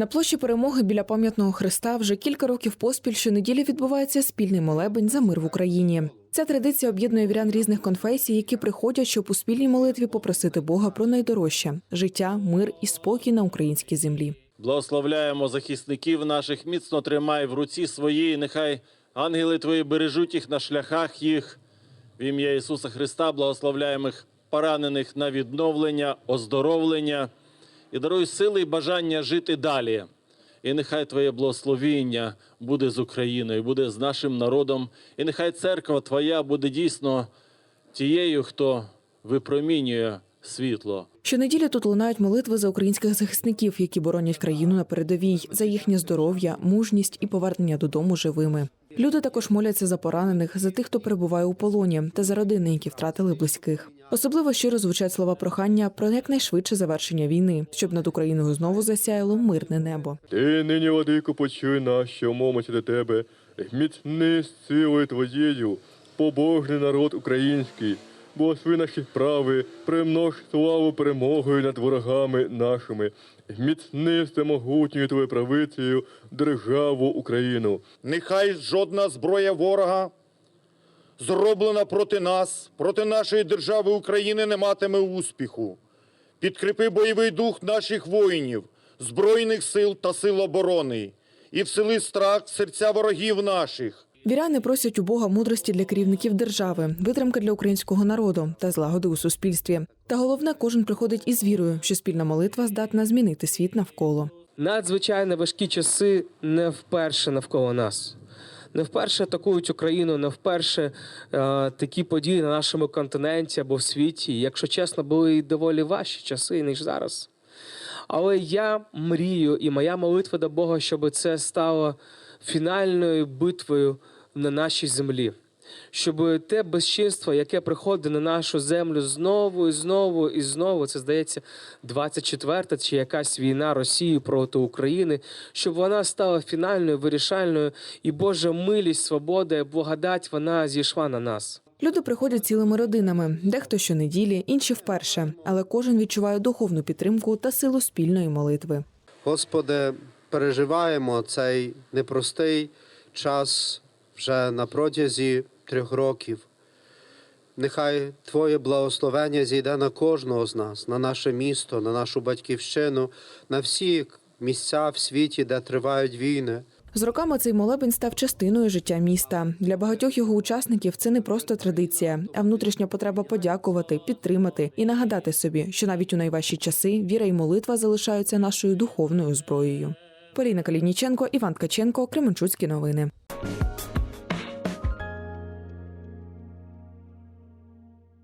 На площі перемоги біля пам'ятного хреста вже кілька років поспіль щонеділі відбувається спільний молебень за мир в Україні. Ця традиція об'єднує вірян різних конфесій, які приходять, щоб у спільній молитві попросити Бога про найдорожче життя, мир і спокій на українській землі. Благословляємо захисників наших, міцно тримай в руці своїй, нехай ангели твої бережуть їх на шляхах їх. В ім'я Ісуса Христа благословляємо їх поранених на відновлення, оздоровлення і даруй сили і бажання жити далі. І нехай Твоє благословіння буде з Україною, буде з нашим народом, і нехай церква Твоя буде дійсно тією, хто випромінює світло. Щонеділі тут лунають молитви за українських захисників, які боронять країну на передовій, за їхнє здоров'я, мужність і повернення додому живими. Люди також моляться за поранених, за тих, хто перебуває у полоні, та за родини, які втратили близьких. Особливо щиро звучать слова прохання про якнайшвидше завершення війни, щоб над Україною знову засяяло мирне небо. Ти нині, владико, почуй нас, що мовимося до тебе, міцни з силою твоєю, побожний народ український, благослови наші справи, примнож славу перемогою над ворогами нашими, міцни всемогутньою твоєю правицею державу Україну. Нехай жодна зброя ворога, зроблена проти нас, проти нашої держави України, не матиме успіху. Підкріпи бойовий дух наших воїнів, Збройних сил та сил оборони, і всели страх в серця ворогів наших. Віряни просять у Бога мудрості для керівників держави, витримки для українського народу та злагоди у суспільстві. Та головне, кожен приходить із вірою, що спільна молитва здатна змінити світ навколо. Надзвичайно важкі часи не вперше навколо нас. Не вперше атакують Україну, не вперше е, такі події на нашому континенті або в світі. Якщо чесно, були і доволі важчі часи, ніж зараз. Але я мрію, і моя молитва до Бога, щоб це стало фінальною битвою на нашій землі. Щоб те безчинство, яке приходить на нашу землю знову і знову і знову, це здається 24-та чи якась війна Росії проти України, щоб вона стала фінальною, вирішальною, і Божа милість, свобода, і благодать вона зійшла на нас. Люди приходять цілими родинами, дехто щонеділі, інші вперше, але кожен відчуває духовну підтримку та силу спільної молитви. Господи, переживаємо цей непростий час вже на протязі трьох років. Нехай Твоє благословення зійде на кожного з нас, на наше місто, на нашу батьківщину, на всі місця в світі, де тривають війни. З роками цей молебень став частиною життя міста. Для багатьох його учасників це не просто традиція, а внутрішня потреба подякувати, підтримати і нагадати собі, що навіть у найважчі часи віра і молитва залишаються нашою духовною зброєю. Поліна Калініченко, Іван Ткаченко, Кременчуцькі новини.